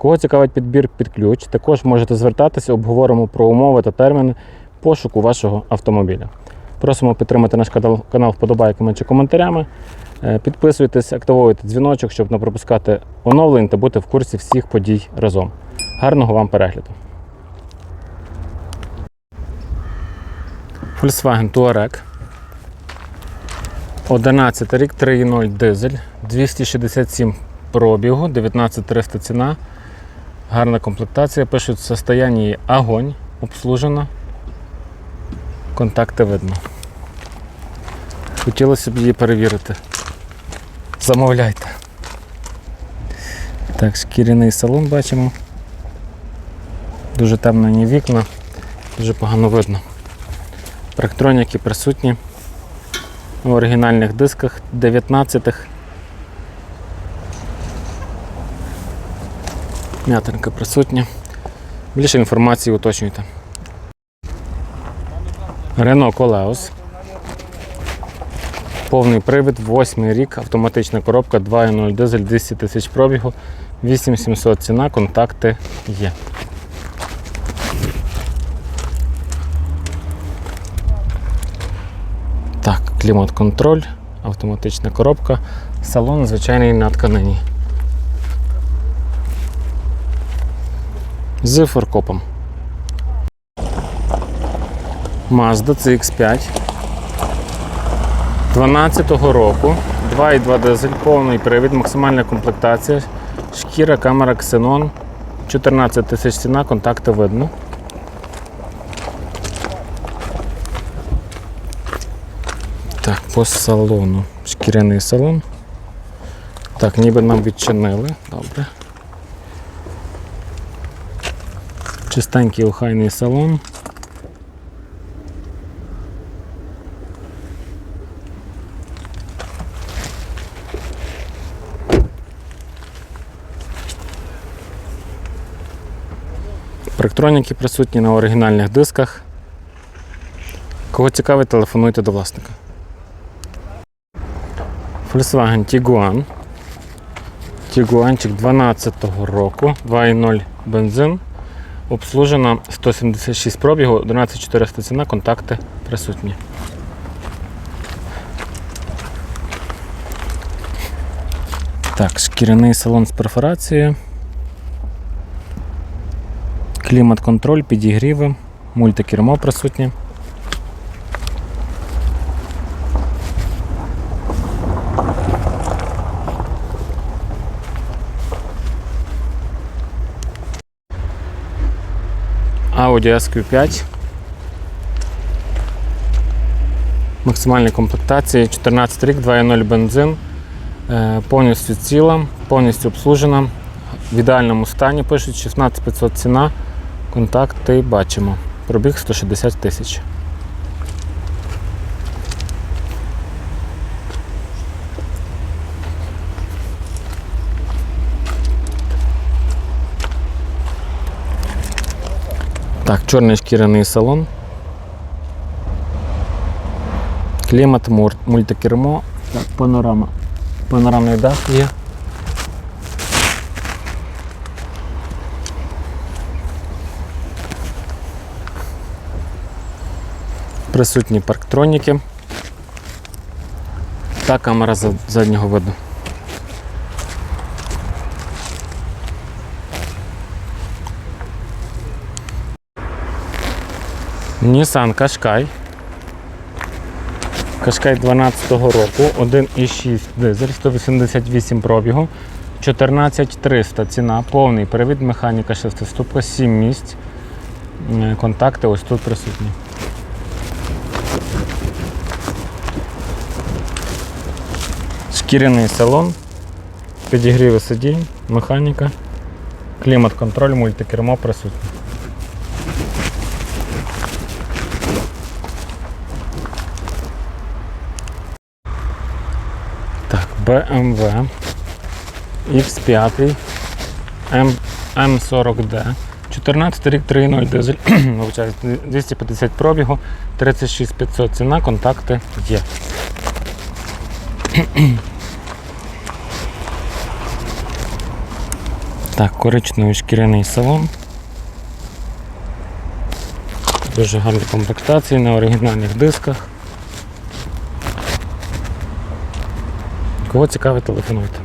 Кого цікавить підбір під ключ, також можете звертатися, обговоримо про умови та терміни пошуку вашого автомобіля. Просимо підтримати наш канал, вподобайками чи коментарями. Е, Підписуйтесь, активуйте дзвіночок, щоб не пропускати оновлень та бути в курсі всіх подій разом. Гарного вам перегляду! Volkswagen Touareg. 11 рік, 3.0 дизель, 267 пробігу, 19300 ціна. Гарна комплектація. Пишуть в состоянні огонь, обслужена. Контакти видно. Хотілося б її перевірити. Замовляйте. Так, шкіряний салон бачимо. Дуже темні вікна, дуже погано видно. Парктроніки присутні у оригінальних дисках 19-х. М'ятинка присутня. Більше інформації уточнюйте. Renault Koleos. Повний привід, 8 рік, автоматична коробка 2.0 дизель 200 тисяч пробігу, 8700 ціна, контакти є. Так, клімат-контроль, автоматична коробка, салон звичайний на тканині. З форкопом. Mazda CX5 12-го року, 2,2 дизель, повний привід, максимальна комплектація, шкіра, камера Xenon, 14 тисяч ціна, контакти видно. Так, по салону. Шкіряний салон. Так, ніби нам відчинили. Добре. Чистенький охайний салон. Парктроніки присутні на оригінальних дисках. Кого цікавить, телефонуйте до власника. Volkswagen Tiguan. Тігуанчик 12-го року, 2.0 бензин. Обслужена 176 пробігу, 11400 ціна, контакти присутні. Так, шкіряний салон з перфорацією. Клімат-контроль, підігріви, мультикермо присутнє. Audi SQ5. Максимальні комплектації, 14 рік, 2.0 бензин, Е, повністю ціла, повністю обслужена. В ідеальному стані пишуть 16500 ціна. Контакти бачимо. Пробіг 160 тисяч. Так, чорний шкіряний салон. Клімат, мультикермо, так, панорама. Панорамний дах є. Присутні парктроніки та камера заднього виду. Nissan Qashqai. Qashqai 12-го року, 1,6 дизель, 188 пробігу, 14300 ціна, повний привід, механіка шестиступка, 7 місць. Контакти ось тут присутні. Шкіряний салон, підігріви сидінь, механіка. Клімат-контроль, мультикермо присутнє. Так, BMW X5 M, M40D. 14 рік 3.0 дизель. Вибачаюсь, 250 пробігу, 36500 ціна, контакти є. Так, коричневий шкіряний салон. Дуже гарні комплектації на оригінальних дисках. Кого цікавить, телефонуйте.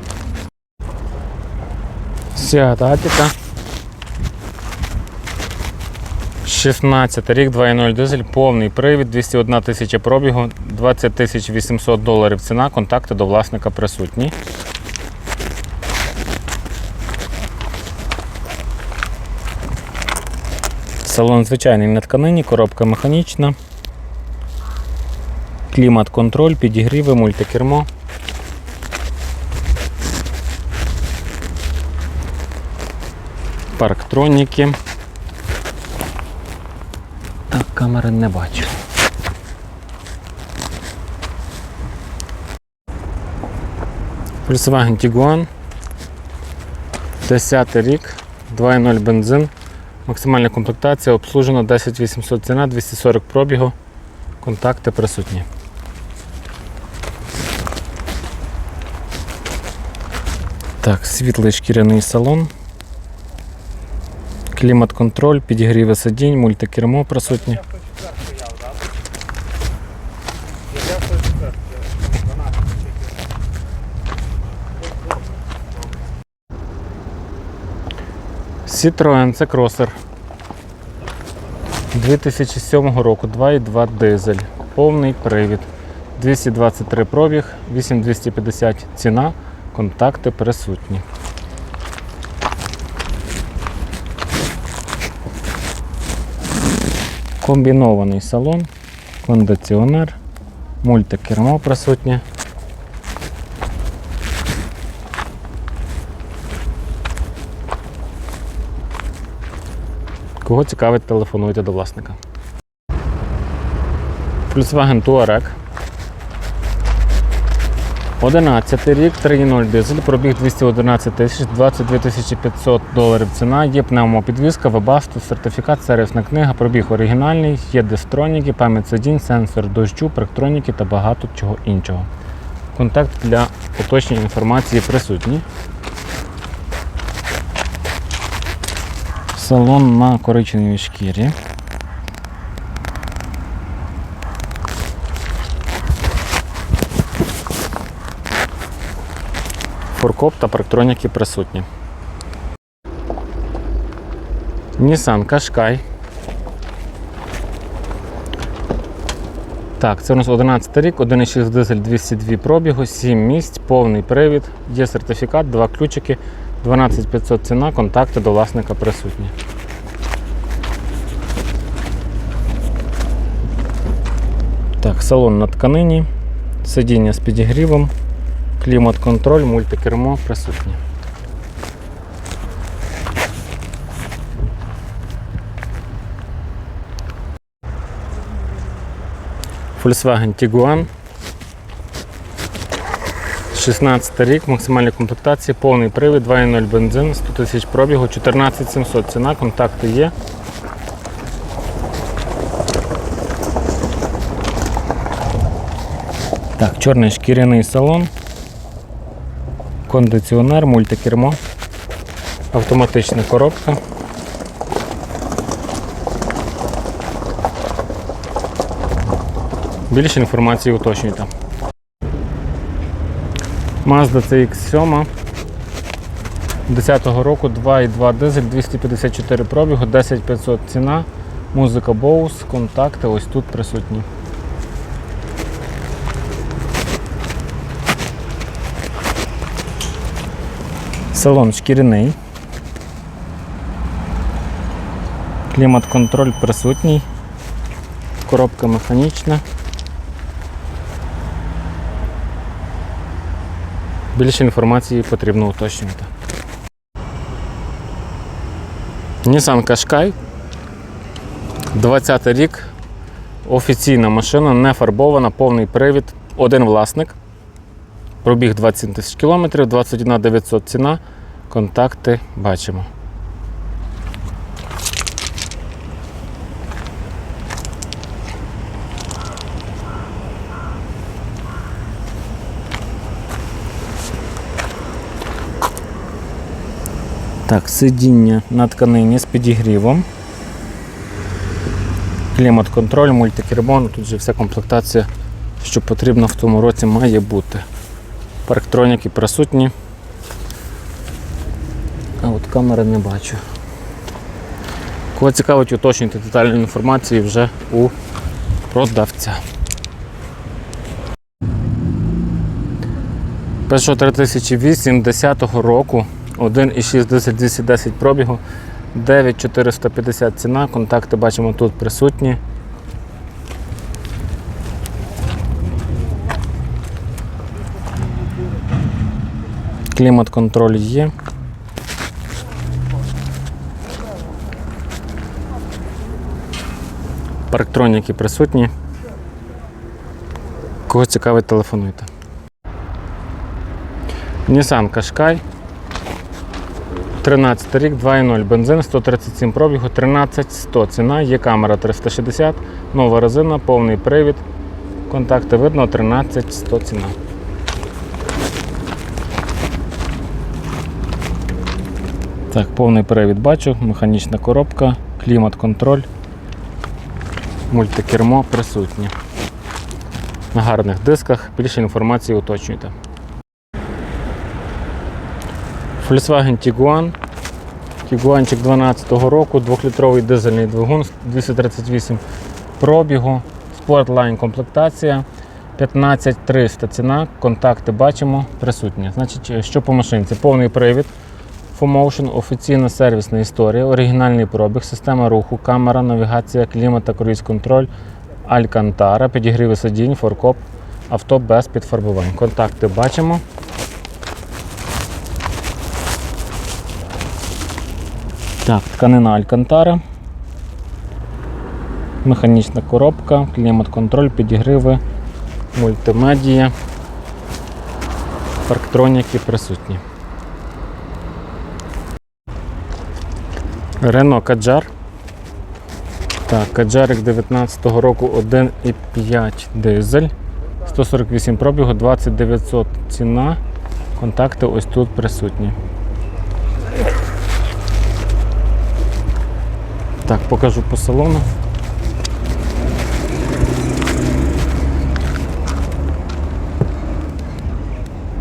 Seat Atica. 16 рік, 2.0 дизель, повний привід, 201 тисяча пробігу, 20 тисяч 800 доларів ціна, контакти до власника присутні. Салон звичайний на тканині, коробка механічна. Клімат-контроль, підігріви, мультикермо. Парктроніки. Так, камери не бачу. Volkswagen Tiguan. 10 рік, 2.0 бензин. Максимальна комплектація, обслужена 10800 ціна, 240 пробігу. Контакти присутні. Так, світлий шкіряний салон. Клімат-контроль, підігріви сидінь, мультикермо присутні. Citroen це кросер. 2007 року 2.2 дизель. Повний привід. 223 пробіг, 8250 ціна, контакти присутні. Комбінований салон, кондиціонер, мультикермо присутнє. Кого цікавить, телефонуйте до власника. Volkswagen Touareg. 11 рік, 3.0 дизель, пробіг 211 тисяч, 22 тисячі 500 доларів ціна, є пневмопідвізка, вебасту, сертифікат, сервісна книга, пробіг оригінальний, є дистроніки, пам'ять сидінь, сенсор дощу, парктроніки та багато чого іншого. Контакт для уточнення інформації присутній. Салон на коричневій шкірі. Форкоп та парктроніки присутні. Nissan Qashqai. Так, це у нас 11 рік, 1,6 дизель 202 пробігу, 7 місць, повний привід, є сертифікат, два ключики, 12500 ціна, контакти до власника присутні. Так, салон на тканині, сидіння з підігрівом, клімат-контроль, мультикермо присутні. Volkswagen Tiguan. 16 рік, максимальні комплектації, повний привід, 2.0 бензин, 100 тисяч пробігу, 14700 ціна, контакти є. Так, чорний шкіряний салон, кондиціонер, мультикермо, автоматична коробка. Більше інформації уточнюйте. Mazda CX7 10-го року 2.2 дизель, 254 пробігу, 10500 ціна, музика Bose, контакти ось тут присутні. Салон шкіряний. Клімат-контроль присутній. Коробка механічна. Більше інформації потрібно уточнювати. Nissan Qashqai. 20 рік. Офіційна машина, не фарбована, повний привід, один власник. Пробіг 27 тисяч кілометрів, 21 900 ціна. Контакти бачимо. Так, сидіння на тканині з підігрівом. Клімат-контроль, мультикербон, тут же вся комплектація, що потрібно в тому році, має бути. Парктроніки присутні. А от камери не бачу. Кого цікавить, уточнюйте детальну інформацію вже у продавця. Peugeot 3008 року, 1,6 дизель 210 пробігу, 9450 ціна, контакти бачимо тут присутні. Клімат-контроль є. Парктроніки присутні. Кого цікавить, телефонуйте. Nissan Qashqai. 13 рік, 2.0 бензин, 137 пробігу, 13100 ціна, є камера 360, нова резина, повний привід. Контакти видно, 13100 ціна. Так, повний привід бачу, механічна коробка, клімат-контроль, мультикермо присутні. На гарних дисках. Більше інформації уточнюйте. Volkswagen Tiguan. Тігуанчик 12 року, 2-літровий дизельний двигун, 238 пробігу, Sportline комплектація, 15300 ціна, контакти бачимо, присутні. Значить, що по машинці? Повний привід, FOMotion, офіційна сервісна історія, оригінальний пробіг, система руху, камера, навігація, клімат та круїз-контроль, Алькантара, підігріви сидінь, форкоп, авто без підфарбувань. Контакти бачимо. Так, тканина Алькантара. Механічна коробка, клімат-контроль, підігриви, мультимедія, парктроніки присутні. Рено Каджар. Так, Каджарик 19-го року 1,5 дизель. 148 пробігу, 2900 ціна. Контакти ось тут присутні. Так, покажу по салону.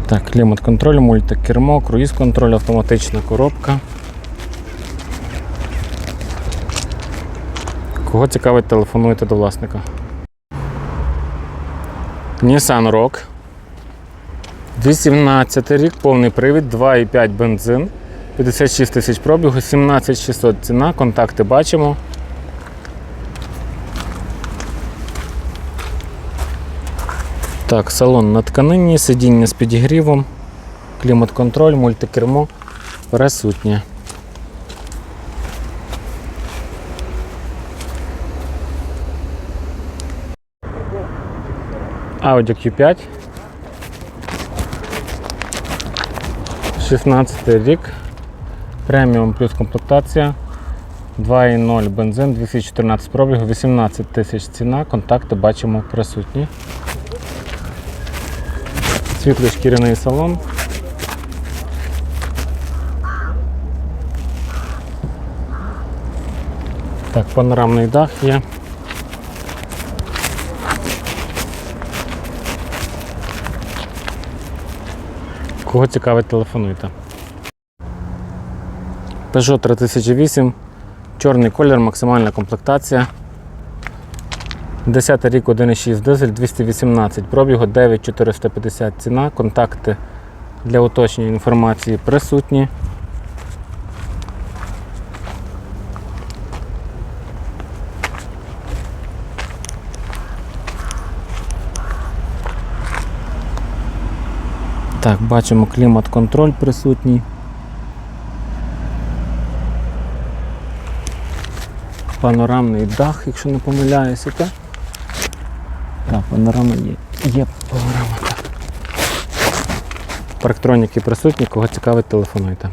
Так, клімат-контроль, мультикермо, круїз-контроль, автоматична коробка. Кого цікавить, телефонуйте до власника. Nissan Rock. 18 рік, повний привід, 2,5 бензин. 56 тисяч пробігу, 17600 ціна, контакти бачимо. Так, салон на тканині, сидіння з підігрівом, клімат-контроль, мультикермо присутнє. Audi Q5. 16 рік. Преміум плюс комплектація. 2.0 бензин, 214 пробігу, 18 тисяч ціна, контакти бачимо присутні. Світлий шкіряний салон. Так, панорамний дах є. Кого цікавить, телефонуйте. Peugeot 3008, чорний колір, максимальна комплектація. 10 рік 1,6 дизель, 218 пробігу, 9450 ціна, контакти для уточнення інформації присутні. Так, бачимо клімат-контроль присутній. панорамний дах, якщо не помиляюся, так? Так, панорама є. Є панорама, так. Парктроніки присутні, кого цікавить, телефонуйте.